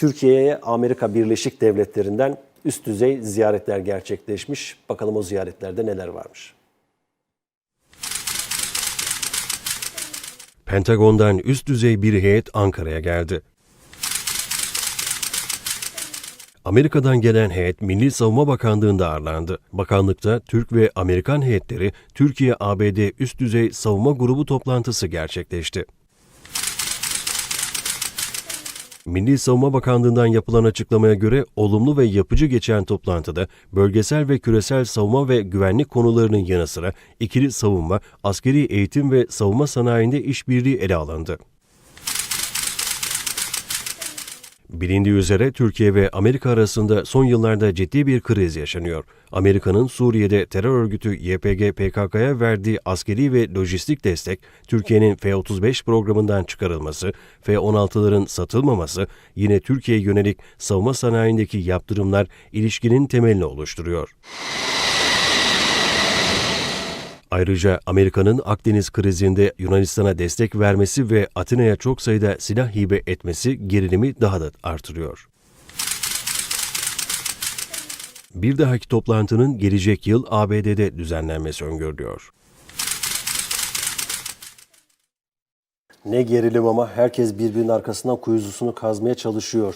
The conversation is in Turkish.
Türkiye'ye Amerika Birleşik Devletleri'nden üst düzey ziyaretler gerçekleşmiş. Bakalım o ziyaretlerde neler varmış. Pentagon'dan üst düzey bir heyet Ankara'ya geldi. Amerika'dan gelen heyet Milli Savunma Bakanlığı'nda ağırlandı. Bakanlıkta Türk ve Amerikan heyetleri Türkiye-ABD üst düzey savunma grubu toplantısı gerçekleşti. Milli Savunma Bakanlığı'ndan yapılan açıklamaya göre olumlu ve yapıcı geçen toplantıda bölgesel ve küresel savunma ve güvenlik konularının yanı sıra ikili savunma, askeri eğitim ve savunma sanayinde işbirliği ele alındı. Bilindiği üzere Türkiye ve Amerika arasında son yıllarda ciddi bir kriz yaşanıyor. Amerika'nın Suriye'de terör örgütü YPG PKK'ya verdiği askeri ve lojistik destek, Türkiye'nin F-35 programından çıkarılması, F-16'ların satılmaması, yine Türkiye'ye yönelik savunma sanayindeki yaptırımlar ilişkinin temelini oluşturuyor. Ayrıca Amerika'nın Akdeniz krizinde Yunanistan'a destek vermesi ve Atina'ya çok sayıda silah hibe etmesi gerilimi daha da artırıyor. Bir dahaki toplantının gelecek yıl ABD'de düzenlenmesi öngörülüyor. Ne gerilim ama herkes birbirinin arkasından kuyusunu kazmaya çalışıyor.